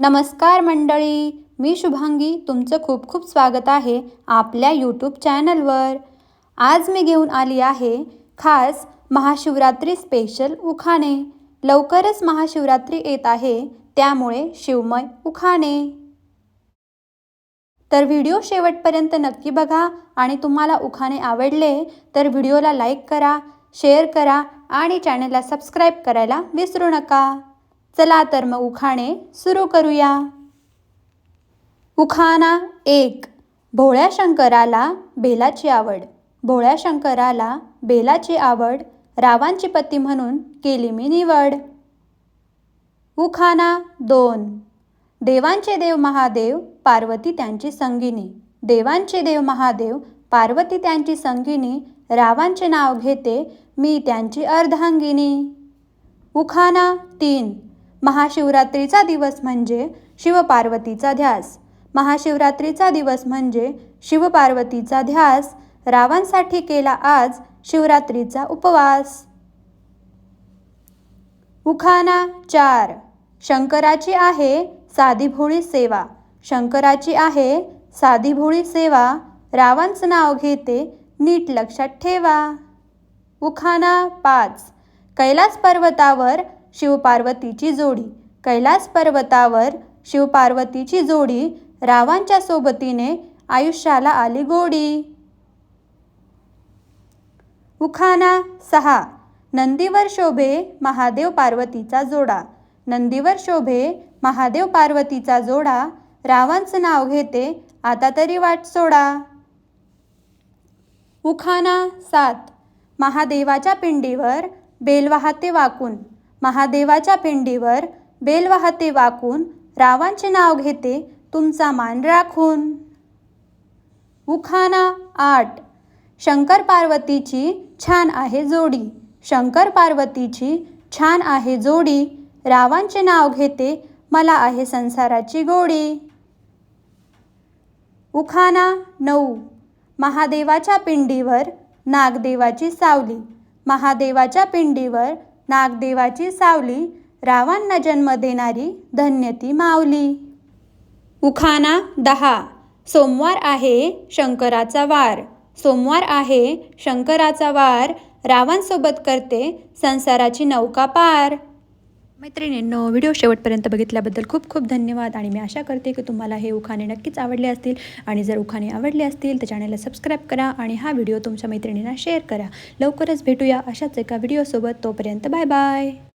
नमस्कार मंडळी मी शुभांगी. तुमचं खूप खूप स्वागत आहे आपल्या यूट्यूब चॅनलवर आज मी घेऊन आली आहे खास महाशिवरात्री स्पेशल उखाणे. लवकरच महाशिवरात्री येत आहे त्यामुळे शिवमय उखाणे. तर व्हिडिओ शेवटपर्यंत नक्की बघा आणि तुम्हाला उखाणे आवडले तर व्हिडिओला लाईक करा शेअर करा आणि चॅनलला सबस्क्राईब करायला विसरू नका. चला तर मग उखाणे सुरू करूया. उखाणा एक. भोळ्या शंकराला बेलाची आवड. भोळ्या शंकराला बेलाची आवड रावांची पती म्हणून केली मी निवड. उखाणा दोन. देवांचे देव महादेव पार्वती त्यांची संगिनी. देवांचे देव महादेव पार्वती त्यांची संगिनी रावांचे नाव घेते मी त्यांची अर्धांगिनी. उखाणा तीन. महाशिवरात्रीचा दिवस म्हणजे शिवपार्वतीचा ध्यास. महाशिवरात्रीचा दिवस म्हणजे शिवपार्वतीचा ध्यास. रावांसाठी केला आज शिवरात्रीचा उपवास. उखाना चार. शंकराची आहे साधी भोळी सेवा. शंकराची आहे साधी भोळी सेवा. रावांचं नाव घेते नीट लक्षात ठेवा. उखाना पाच. कैलास पर्वतावर शिवपार्वतीची जोडी. कैलास पर्वतावर शिवपार्वतीची जोडी रावांच्या सोबतीने आयुष्याला आली गोडी. उखाणा सहा. नंदीवर शोभे महादेव पार्वतीचा जोडा. नंदीवर शोभे महादेव पार्वतीचा जोडा. रावांचं नाव घेते आता तरी वाट सोडा. उखाणा सात. महादेवाच्या पिंडीवर बेल वाहते वाकून. महादेवाच्या पिंडीवर बेल वाहते वाकून रावांचे नाव घेते तुमचा मान राखून उखाणा आठ. शंकर पार्वतीची छान आहे जोडी. शंकर पार्वतीची छान आहे जोडी. रावांचे नाव घेते मला आहे संसाराची गोडी. उखाणा नऊ. महादेवाच्या पिंडीवर नागदेवाची सावली. महादेवाच्या पिंडीवर नागदेवाची सावली रावांना जन्म देणारी धन्यती माऊली. उखाना दहा. सोमवार आहे शंकराचा वार. सोमवार आहे शंकराचा वार. रावांसोबत करते संसाराची नौका पार. मैत्रिणींनो व्हिडिओ शेवटपर्यंत बघितल्याबद्दल खूप खूप धन्यवाद आणि मी आशा करते की तुम्हाला हे उखाणे नक्कीच आवडले असतील. आणि जर उखाणे आवडले असतील तर चॅनलला सबस्क्राईब करा आणि हा व्हिडिओ तुमच्या मैत्रिणींना शेअर करा. लवकरच भेटूया अशाच एका व्हिडिओसोबत तोपर्यंत बाय बाय